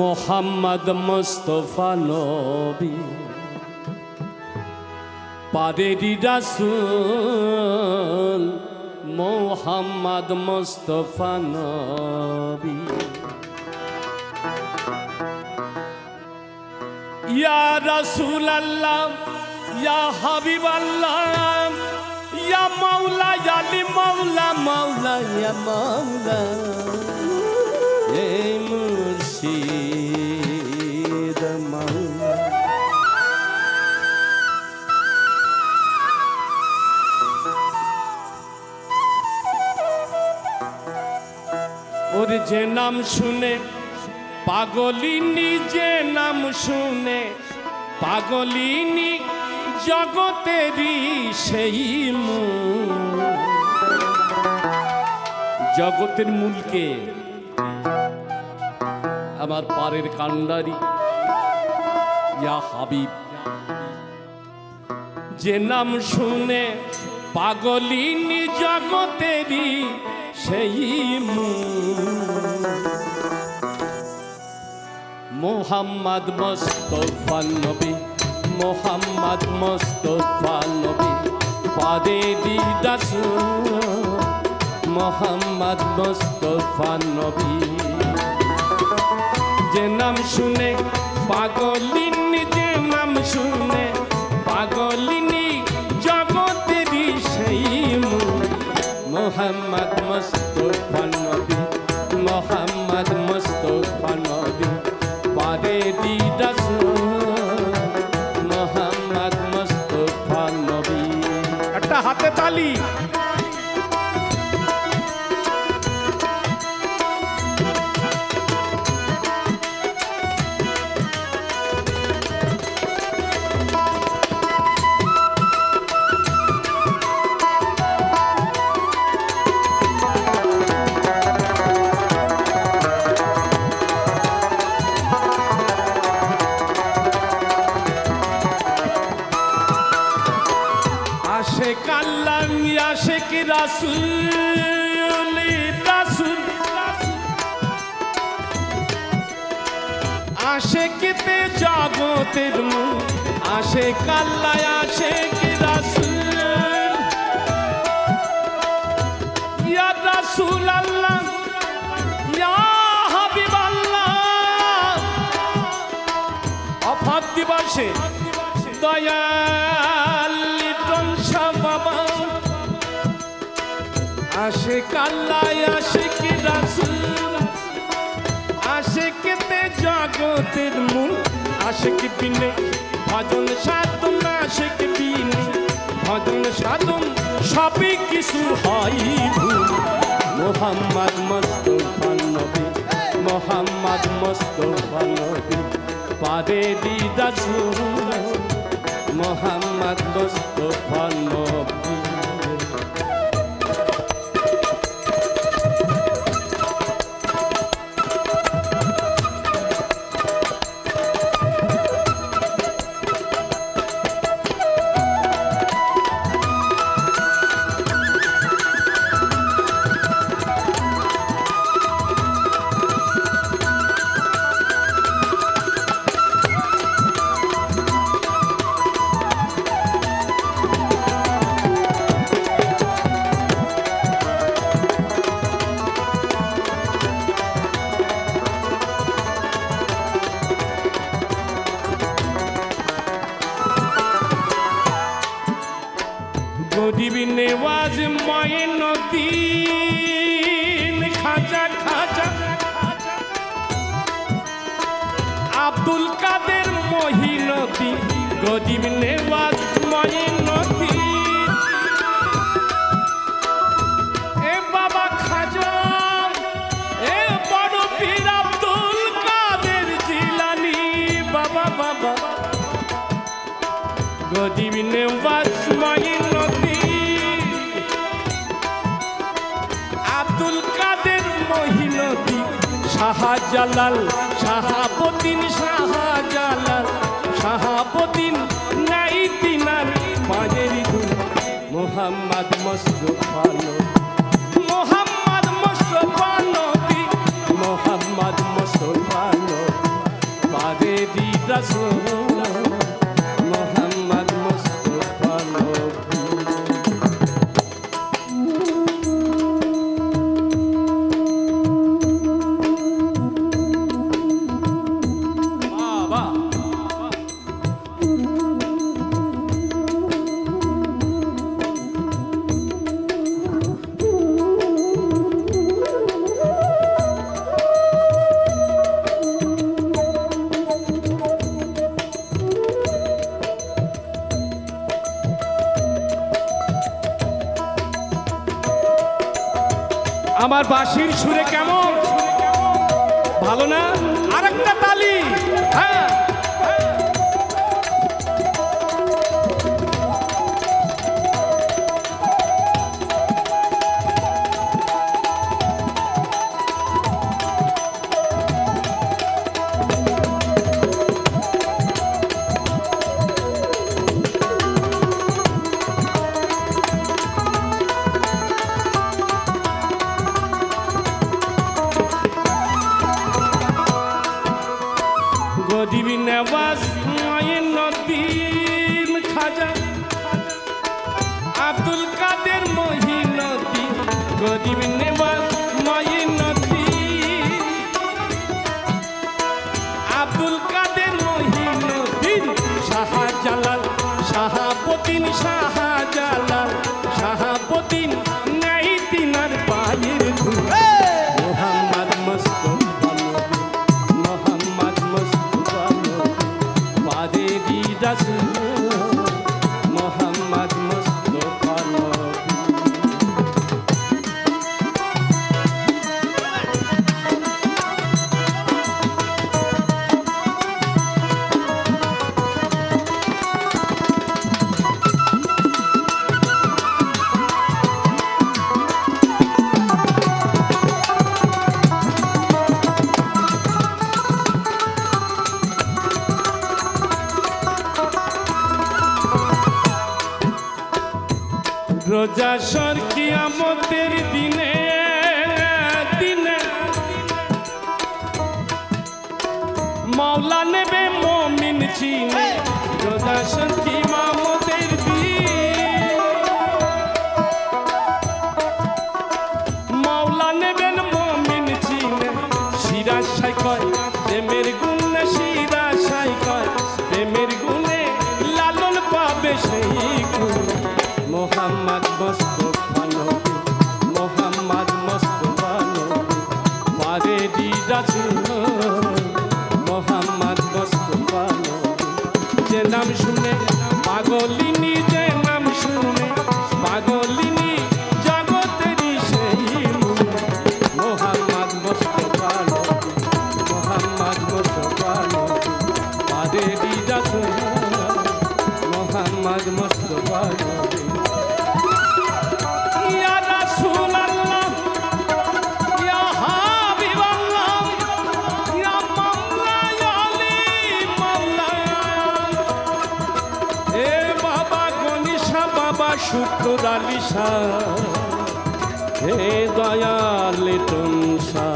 মোহাম্মদ মুস্তফা নবী পারেরি রাসুল মোহাম্মদ মুস্তফা নবী ইয়া রাসূল আল্লাহ ইয়া হাবিব আল্লাহ ইয়া মাওলা ইয়া আলি মাওলা মাওলা ইয়া মাওলা এই মুর্শিদ যে নাম শুনে পাগলিনী যে নাম শুনে পাগলিনী জগতেরই সেই জগতের মূলকে আমার পারের কান্ডারি, ইয়া হাবিব। যে নাম শুনে পাগলিনী জগতেরই সেই মোহাম্মদ মোস্তফা নবী, মোহাম্মদ মোস্তফা নবী, পাদে দিদাস মোহাম্মদ মোস্তফা নবী। যে নাম শুনে পাগলিনী যে নাম শুনে মোহাম্মদ মোস্তফা নবী মোহাম্মদ রাসুল রাসুল আশে কিতে জগতের মূল আশে কাল্লায় আশে কি রাসুল ইয়া রাসুল আল্লাহ ইয়া হাবিব আল্লাহ অফাত দিবসে আসে কাল্লায় আসে কি রাসুল আসে জগতের মূল। আসে কি বিনে ভজন সাধন আসে কি বিনে ভজন সাধন, সবই কিছু হয় ভুল। মোহাম্মদ মোস্তফা নবী, মোহাম্মদ মোস্তফা নবী, পারে দিদাস মোহাম্মদ মোস্তফা নবী। গরিব নেওয়াজ ময়নদ্দিন খাজা খাজা আব্দুল কাদের মহিনদ্দিন গরিব নেওয়াজ ময়নদ্দিন এ বাবা খাজা, এ বড় পীর আব্দুল কাদের জিলানি। বাবা বাবা। গরিব নেওয়াজ শাহজালাল শাহাবুদ্দিন শাহজালাল শাহাবুদ্দিন নাই তিনার মাঝেরি ধুল মোহাম্মদ মোস্তফা আমার বাসির সুরে কেমন? ভালো না? 和地面。রোজা সর আমাদের দিনে দিনে। মাওলা নেবে মমিন চিনে রোজা সর দোস্ত ভালো শুক্র হে দয়াল তুমসা